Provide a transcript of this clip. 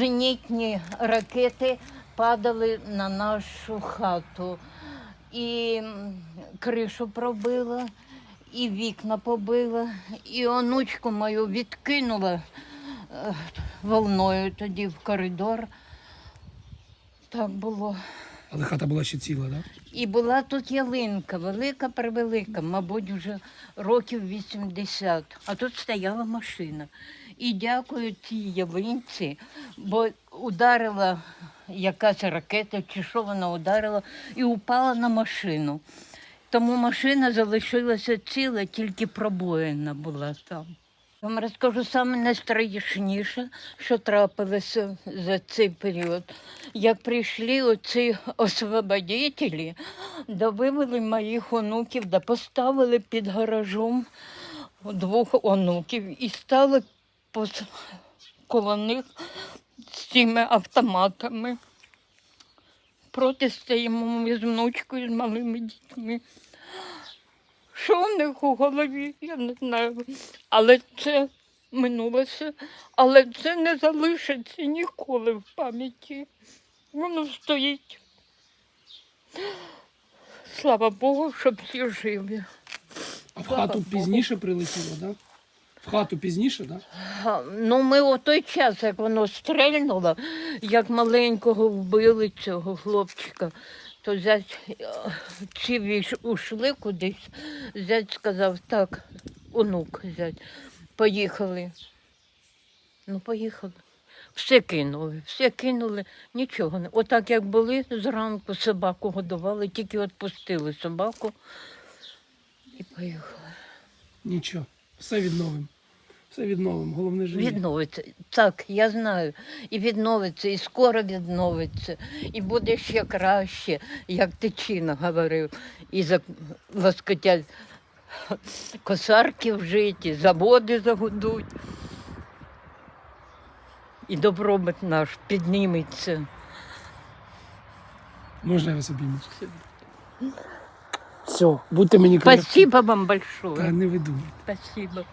зенітні ракети падали на нашу хату. І кришу пробила, і вікна побила, і онучку мою відкинула е, волною тоді в коридор. Так було. Але хата була ще ціла, так? І була тут ялинка, велика превелика, мабуть, вже років 80. А тут стояла машина. І дякую тій ялинці, бо ударила якась ракета, чи що вона ударила, і упала на машину. Тому машина залишилася ціла, тільки пробоїна була там. Я вам розкажу саме найстрашніше, що трапилося за цей період. Як прийшли оці освободителі, да вивели моїх онуків, да поставили під гаражом двох онуків і стали пос- коло них з цими автоматами. Проти стоїмо ми з внучкою, з малими дітьми. Що в них у голові, я не знаю. Але це минулося, але це не залишиться ніколи в пам'яті. Воно стоїть. Слава Богу, щоб всі живі. А в Слава хату Богу. пізніше прилетіло, так? Да? В хату пізніше, так? Да? Ну, ми у той час, як воно стрельнуло, як маленького вбили цього хлопчика, то зять е, віж ушли кудись, зять сказав, так, онук зять, поїхали. Ну, поїхали. Все кинули, все кинули, нічого не. Отак як були зранку, собаку годували, тільки відпустили собаку і поїхали. Нічого. Все відновимо. Все відновимо. Головне живі. Відновиться. Так, я знаю. І відновиться, і скоро відновиться, і буде ще краще, як Тичина говорив. І за лоскотять косарки вжиті, заводи загудуть. І добробут наш підніметься. Можна я вас обійму? Все, будьте мені. Спасибо вам Та большое. не веду. Спасибо.